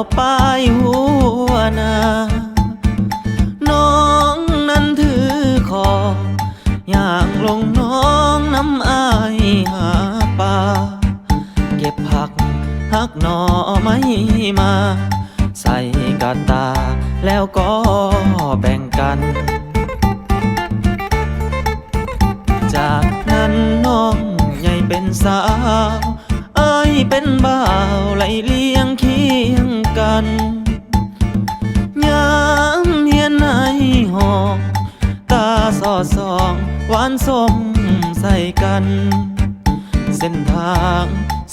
ควายหล่อป้ายหัวนา น้องนั้นถือคอย่างลงน้องน้ำอายหาปลาเก็บผักหักหน่อไม่มา ใส่กระตาแล้วก็แบ่งกัน จากนั้นน้องใหญ่เป็นสาว เอ้ยเป็นบ่าวไหลเลี้ยงเคียง กัน ยามเฮียนในหอกตาสอดส่องหวานสมใส่กัน เส้นทาง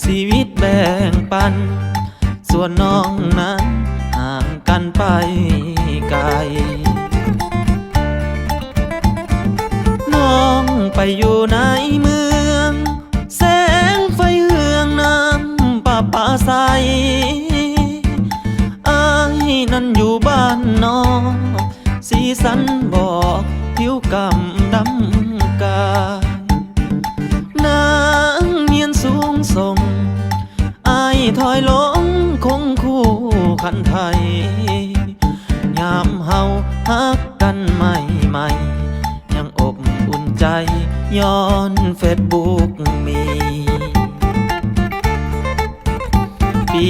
ชีวิตแบ่งปัน ส่วนน้องนั้นห่างกันไปไกลน้องไปอยู่ในมือ ผิวกำดำกายนางเมียนสูงส่งอายถอยหลงคงคู่คันไทย ยามเฮาฮักกันใหม่ใหม่ๆยังอบอุ่นใจย้อนเฟซบุ๊กมีปี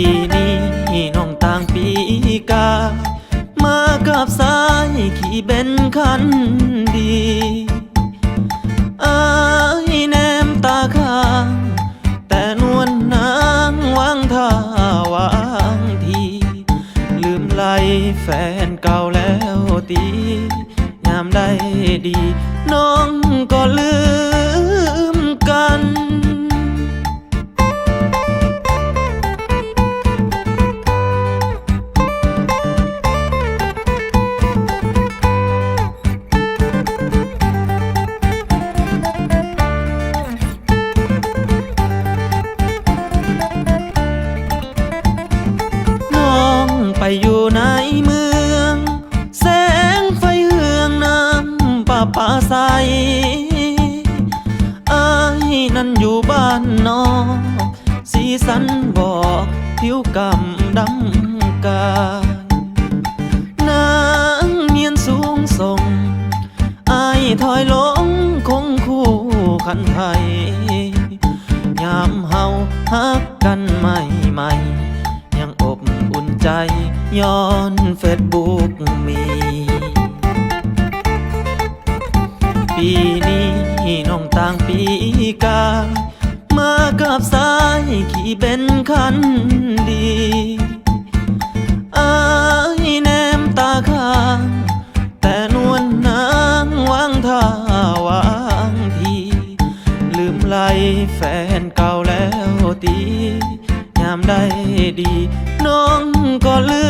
ที่เบนคันดีอายแนมตาข้าง แต่นวลนางวางท่าวางที ลืมไล่แฟนเก่าแล้วตียามได้ดี น้องก็ลืม ป่าป่าใสอายนั้นอยู่บ้านนอกสีสันบอกผิวกำดำกายนางเมียนสูงส่งอายถอยหลงคงคู่คันไทย ยามเฮาฮักกันใหม่ใหม่ยังอบอุ่นใจย้อนเฟซบุ๊กมี นี้น้องต่างปีกา มากับสายขี่เป็นคันดีอายแนมตาข้าง แต่นวลนางวางท่าวางที ลืมไล่แฟนเก่าแล้วตียามได้ดี น้องก็ลืม